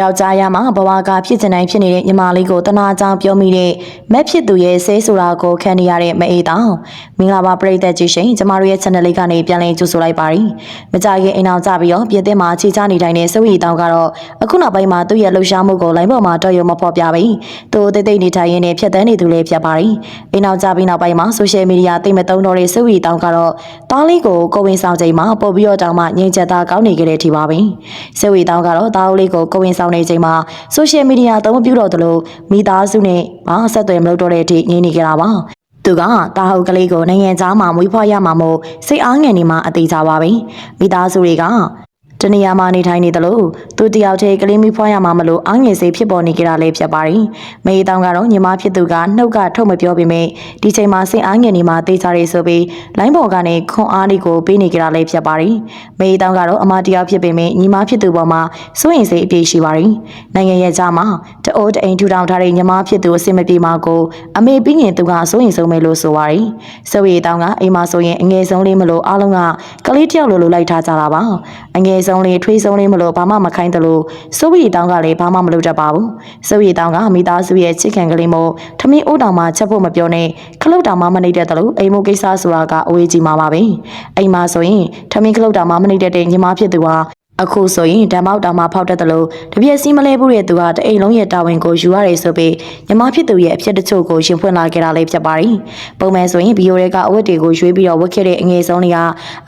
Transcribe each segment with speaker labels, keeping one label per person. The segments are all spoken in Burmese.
Speaker 1: ယောက်ျားရမှာဘဝကဖြစ်စင်တိုင်းဖြစ်နေတဲ့ညီမလေးကိုတနာကြောင်ပြောမိတဲ့မက်ဖြစ်သူရဲ့ဆဲဆိုတာကိုခံနေရတဲ့မအေးတောင်မင်္ဂလာပါပရိသတ်ကြီးရှင်ကျမတို့ရဲ့ channel လေးကနေပြန်လည်ကြိုဆိုလိုက်ပါရစေ။မကြခင်အိမ်အောင်ကြပြီးတော့ပြင်သစ်မှာခြေချနေတိုင်းတဲ့စိုးရီတောင်ကတော့အခုနောက်ပိုင်းမှာသူ့ရဲ့လှူရှားမှုကိုလိုင်းပေါ်မှာတော်ရုံမဖော်ပြပါဘူး။သူတိတ်တိတ်နေထိုင်ရင်းနဲ့ဖြတ်တန်းနေသူလေးဖြစ်ပါရီ။အိမ်အောင်ကြပြီးနောက်ပိုင်းမှာ social media သိမသုံးတော့တဲ့စိုးရီတောင်ကတော့တားလေးကိုကိုဝင်ဆောင်ချိန်မှာပို့ပြီးတော့တောင်မှငြိမ်ချက်သားကောင်းနေကြတဲ့ထီပါပဲ။စိုးရီတောင်ကတော့တားလေးကိုကိုဝင်ဆောင်နေချိန်မှာ social media သုံးမပြုတော့သလိုမိသားစုနဲ့ဘာဆက်သွယ်မလုပ်တော့တဲ့အထိငြင်းနေကြတာပါသူကတာဟုတ်ကလေးကိုနိုင်ငံသားမှာမွေးဖွားရမှာမို့စိတ်အားငယ်နေမှာအသေးကြပါပဲမိသားစုတွေက တနေရာမှာနေထိုင်နေတယ်လို့သူတယောက်တည်းကလေးမိဖွားရမှာမလို့အားငယ်စိတ်ဖြစ်ပေါ်နေကြတာလည်းဖြစ်ပါတယ်။မေတောင်ကတော့ညီမဖြစ်သူကနှုတ်ကထုတ်မပြောပေမဲ့ဒီချိန်မှာစိတ်အားငယ်နေမှာတေးချရဲဆိုပြီးလိုင်းပေါ်ကနေခွန်အားလေးကိုပေးနေကြတာလည်းဖြစ်ပါတယ်။မေတောင်ကတော့အမတရားဖြစ်ပေမဲ့ညီမဖြစ်သူပေါ်မှာစိုးရင်စိတ်အပြည့်ရှိပါတယ်။နိုင်ငံရဲ့ကြားမှာတအိုးတအိမ်ထူထောင်ထားတဲ့ညီမဖြစ်သူအစင်မပြေမှာကိုအမေပြီးရင်သူကစိုးရင်ဆုံးမယ်လို့ဆိုပါတယ်။စိုးရီတောင်ကအိမ်မှာဆိုရင်အငယ်ဆုံးလေးမလို့အားလုံးကကလေးတယောက်လိုလိုလိုက်ထားကြတာပါ။အငယ်ဆုံးလေးထွေးဆုံးလေးမလို့ဘာမှမခိုင်းတယ်လို့စိုးရီတောင်ကလည်းဘာမှမလုပ်တတ်ပါဘူး။စိုးရီတောင်ကမိသားစုရဲ့ချစ်ခင်ကလေးမို့ထမင်းအိုးတောင်မှချက်ဖို့မပြောနဲ့ခလုတ်တောင်မှမနှိမ့်တတ်တယ်လို့အိမ်မို့ကိစ္စဆိုတာကအဝေးကြီးမှာပါပဲ။အိမ်မှာဆိုရင်ထမင်းခလုတ်တောင်မှမနှိမ့်တတ်တဲ့ညီမဖြစ်သူဟာ အခုဆိုရင်ဓမ္မောက်တောင်မှဖောက်တတ်တယ်လို့တပြည့်စီမလဲဘူးတဲ့သူဟာတအိမ်လုံးရဲ့တာဝန်ကိုယူရတယ်ဆိုပြီးညီမဖြစ်သူရဲ့အဖြစ်တချို့ကိုရှင်ဖွင့်လာခဲ့တာလေးဖြစ်ပါတယ်။ပုံမှန်ဆိုရင်ဘီယိုရဲကအဝတ်တွေကိုရွေးပြီးတော့ဝတ်ခဲ့တဲ့အငယ်ဆုံးလေးက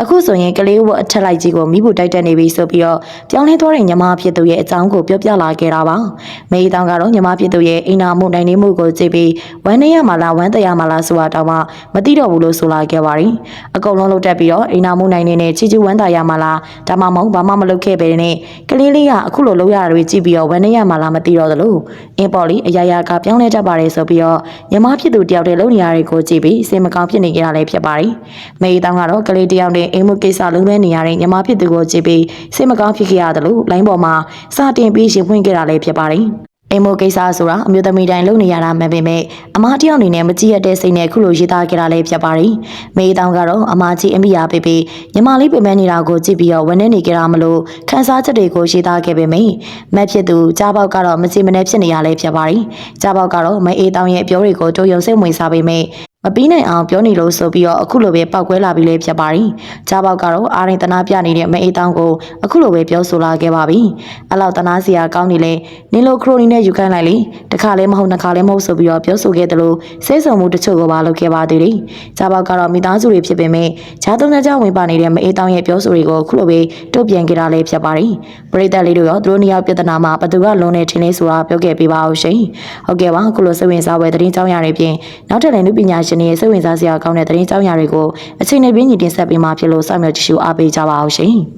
Speaker 1: အခုဆိုရင်ကလေးဝတ်အထက်လိုက်ကြီးကိုမိဖို့တိုက်တက်နေပြီဆိုပြီးတော့ပြောင်းလဲသွားတဲ့ညီမဖြစ်သူရဲ့အကြောင်းကိုပြောပြလာခဲ့တာပါ။မေးတောင်ကတော့ညီမဖြစ်သူရဲ့အိမ်နာမှုနိုင်နေမှုကိုကြည့်ပြီးဝမ်းနေရမှာလားဝမ်းတရမှာလားဆိုတာတောင်မှမသိတော့ဘူးလို့ဆိုလာခဲ့ပါတယ်။အကုန်လုံးလုတ်တက်ပြီးတော့အိမ်နာမှုနိုင်နေတဲ့ချီချူဝမ်းတရမှာလားဒါမှမဟုတ်ဘာမှမလုပ်ခဲ့ပဲနဲ့ကလေးလေးကအခုလိုလုပ်ရတာတွေကြည့်ပြီးတော့ဝမ်းနေရမှာလားမသိတော့သလိုအင်းပေါ်လီအရာရာကပြောင်းလဲတတ်ပါတယ်ဆိုပြီးတော့ညီမဖြစ်သူတယောက်တည်းလုံနေရတွေကိုကြည့်ပြီးစိတ်မကောင်းဖြစ်နေကြတာလည်းဖြစ်ပါတယ်။မေးတောင်ကတော့ကလေးတယောက်နဲ့အိမ်မှုကိစ္စလုံးလွဲနေရတဲ့ညီမဖြစ်သူကိုကြည့်ပြီးစိတ်မကောင်းဖြစ်ခဲ့ရတယ်လို့လိုင်းပေါ်မှာစတင်ပြီးရှင်ဖွင့်ခဲ့တာလည်းဖြစ်ပါတယ်။ အိမ်မိုကိစ္စဆိုတာအမျိုးသမီးတိုင်းလုပ်နေရတာမှန်ပေမဲ့အမတယောက်အနေနဲ့မကြည့်ရတဲ့စိတ်နဲ့ခုလိုရေးသားခဲ့တာလည်းဖြစ်ပါတယ်။မေးတောင်ကတော့အမကြီးအမိယာပေးပြီးညီမလေးပြင်ပန်းနေတာကိုကြည့်ပြီးတော့ဝန်းနေနေကြတာမလို့ခန်းစားချက်တွေကိုရေးသားခဲ့ပေမဲ့မက်ဖြစ်သူကြားပေါက်ကတော့မစီမနေဖြစ်နေရလဲဖြစ်ပါတယ်။ကြားပေါက်ကတော့မအေးတောင်ရဲ့အပြောတွေကိုတိုးယုံစိတ်ဝင်စားပေမဲ့ မပြီးနိုင်အောင်ပြောနေလို့ဆိုပြီးတော့အခုလိုပဲပောက်ကွဲလာပြီးလေဖြစ်ပါရီ။ကြားပေါက်ကတော့အာရင်တနာပြနေတဲ့မအေးတောင်းကိုအခုလိုပဲပြောဆိုလာခဲ့ပါပြီ။အဲ့လောက်တနာစရာကောင်းနေလေနင်လိုခရိုနီနဲ့ယူခိုင်းလိုက်လေတခါလဲမဟုတ်နှစ်ခါလဲမဟုတ်ဆိုပြီးတော့ပြောဆိုခဲ့တယ်လို့ဆဲဆုံမှုတချို့ကိုပါလုပ်ခဲ့ပါသေးတယ်။ကြားပေါက်ကတော့မိသားစုတွေဖြစ်ပေမဲ့ဂျားသုံးကြောင်ဝင်ပါနေတဲ့မအေးတောင်းရဲ့ပြောဆိုတွေကိုအခုလိုပဲတုတ်ပြန်ခဲ့တာလည်းဖြစ်ပါရီ။ပရိသတ်လေးတို့ရောသူတို့နှစ်ယောက်ပြဿနာမှာဘသူကလုံးနေထင်လဲဆိုတာပြောခဲ့ပေးပါဦးရှင်။ဟုတ်ကဲ့ပါအခုလိုစိတ်ဝင်စားပွဲသတင်းကြောင်းရတွေဖြင့်နောက်ထပ်လည်းလူပညာရှင်တွေရဲ့စိတ်ဝင်စားစရာကောင်းတဲ့သတင်းကြောင်းရာတွေကိုအချိန်နဲ့ပြည့်ညီတင်ဆက်ပေးမှာဖြစ်လို့စောင့်မျှော်ကြည့်ရှုအားပေးကြပါအောင်ရှင်။